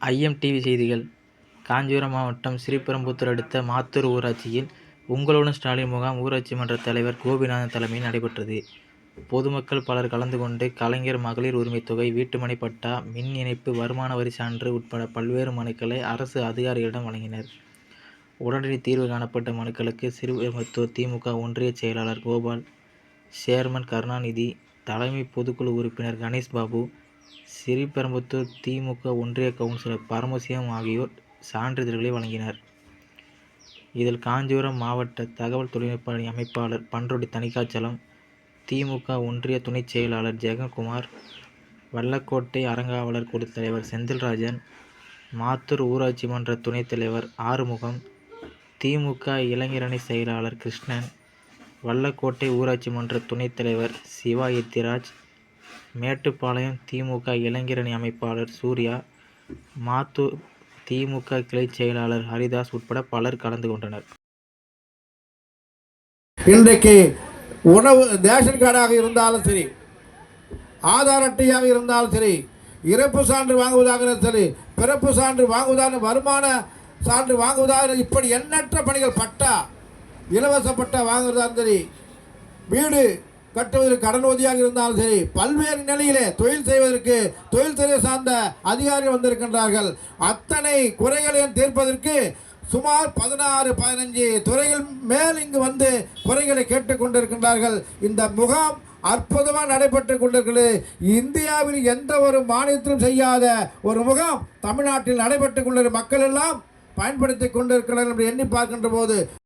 IIM TV செய்திகள் காஞ்சிபுரம் மாவட்டம் ஸ்ரீபெரும்புத்தூர் அடுத்த மாத்தூர் ஊராட்சியில் உங்களுடன் ஸ்டாலின் முகாம் ஊராட்சி மன்ற தலைவர் கோபிநாதன் தலைமையில் நடைபெற்றது. பொதுமக்கள் பலர் கலந்து கொண்டு கலைஞர் மகளிர் உரிமைத் தொகை, வீட்டுமனை பட்டா, மின் இணைப்பு, வருமான வரி சான்று உட்பட பல்வேறு மனுக்களை அரசு அதிகாரிகளிடம் வழங்கினர். உடனடி தீர்வு காணப்பட்ட மனுக்களுக்கு ஸ்ரீபெரும்புத்தூர் திமுக ஒன்றிய செயலாளர் கோபால், சேர்மன் கருணாநிதி, தலைமை பொதுக்குழு உறுப்பினர் கணேஷ் பாபு ஸ்ரீபெரும்புதூர் திமுக ஒன்றிய கவுன்சிலர் பரமசிவம் ஆகியோர் சான்றிதழ்களை வழங்கினர். இதில் காஞ்சிபுரம் மாவட்ட தகவல் தொழில்நுட்ப அமைப்பாளர் பண்ருட்டி தணிக்காச்சலம் திமுக ஒன்றிய துணைச் செயலாளர் ஜெகன்குமார், வல்லக்கோட்டை அறங்காவலர் குழு தலைவர் செந்தில்ராஜன், மாத்தூர் ஊராட்சி மன்ற துணைத் தலைவர் ஆறுமுகம், திமுக இளைஞரணி செயலாளர் கிருஷ்ணன், வல்லக்கோட்டை ஊராட்சி மன்ற துணைத் தலைவர் சிவா எத்திராஜ், மேட்டுப்பாளையம் திமுக இளைஞரணி அமைப்பாளர் சூர்யா, மாத்தூர் திமுக கிளை கிளைச் செயலாளர் ஹரிதாஸ் உட்பட பலர் கலந்து கொண்டனர். இன்றைக்கு உணவு ரேஷன் கார்டாக இருந்தாலும் சரி ஆதார் அட்டையாக இருந்தாலும் சரி இறப்பு சான்று வாங்குவதாக இருந்தாலும் சரி பிறப்பு சான்று வாங்குவதாக வருமான சான்று வாங்குவதாக இப்படி எண்ணற்ற பணிகள் பட்டா இலவச பட்டா வாங்குவதாக சரி வீடு கட்டுவதற்கு கடன் உதவியாக இருந்தாலும் சரி பல்வேறு நிலையிலே தொழில் செய்வதற்கு தொழில் துறை சார்ந்த அதிகாரிகள் வந்திருக்கின்றார்கள். அத்தனை குறைகளையும் தீர்ப்பதற்கு சுமார் பதினாறு பதினஞ்சு துறைகள் மேல் இங்கு வந்து குறைகளை கேட்டுக்கொண்டிருக்கின்றார்கள் இந்த முகாம் அற்புதமாக நடைபெற்று கொண்டிருக்கிறது. இந்தியாவில் எந்த ஒரு மாநிலத்திலும் செய்யாத ஒரு முகாம் தமிழ்நாட்டில் நடைபெற்று கொண்டிருக்கிற மக்கள் எல்லாம் பயன்படுத்தி கொண்டிருக்கிறார்கள் என்று எண்ணி பார்க்கின்ற போது